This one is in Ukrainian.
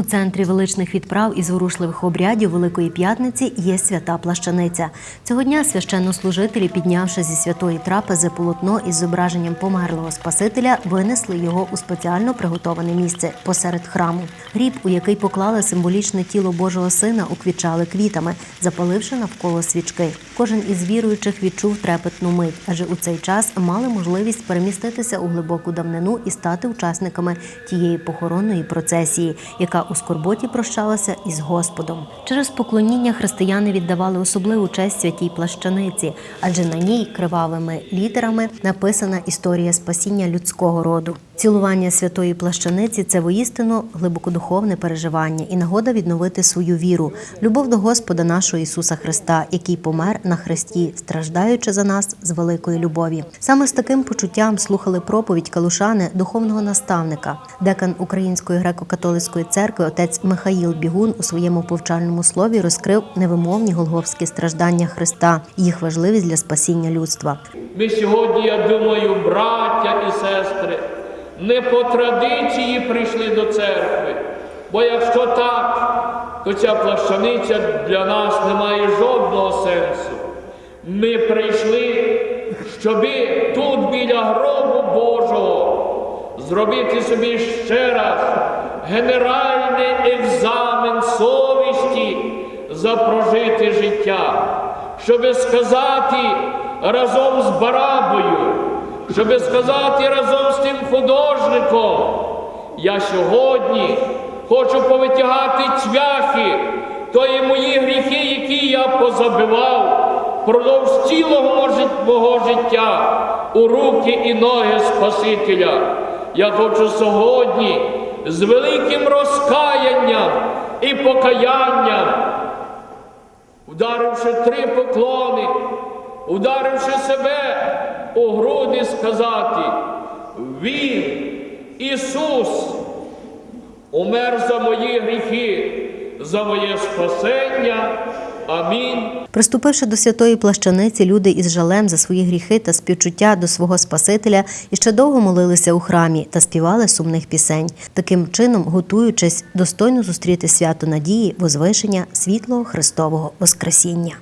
У центрі величних відправ і зворушливих обрядів Великої П'ятниці є свята плащаниця. Цього дня священнослужителі, піднявши зі святої трапези полотно із зображенням померлого Спасителя, винесли його у спеціально приготоване місце посеред храму. Гріб, у який поклали символічне тіло Божого Сина, уквічали квітами, запаливши навколо свічки. Кожен із віруючих відчув трепетну мить, адже у цей час мали можливість переміститися у глибоку давнину і стати учасниками тієї похоронної процесії, яка у скорботі прощалася із Господом. Через поклоніння християни віддавали особливу честь святій плащаниці, адже на ній кривавими літерами написана історія спасіння людського роду. Цілування святої плащаниці це воістину глибокодуховне переживання і нагода відновити свою віру, любов до Господа нашого Ісуса Христа, який помер на хресті, страждаючи за нас з великої любові. Саме з таким почуттям слухали проповідь калушани духовного наставника, декан Української греко-католицької церкви отець Михаїл Бігун у своєму повчальному слові розкрив невимовні голговські страждання Христа їх важливість для спасіння людства. Ми сьогодні, я думаю, браття і сестри, не по традиції прийшли до церкви. Бо якщо так, то ця плащаниця для нас не має жодного сенсу. Ми прийшли, щоби тут біля гробу Божого зробити собі ще раз генеральний екзамен совісті за прожите життя, щоби сказати разом з Барабою, щоби сказати разом з тим художником, я сьогодні хочу повитягати цвяхи, тої мої гріхи, які я позабивав впродовж цілого мого життя у руки і ноги Спасителя. Я хочу сьогодні з великим розкаянням і покаянням вдаривши три поклони, ударивши себе у груди, сказати, Він, Ісус, умер за мої гріхи, за моє спасення. Амінь. Приступивши до святої плащаниці, люди із жалем за свої гріхи та співчуття до свого Спасителя іще довго молилися у храмі та співали сумних пісень, таким чином готуючись достойно зустріти свято надії, возвишення світлого Христового Воскресіння.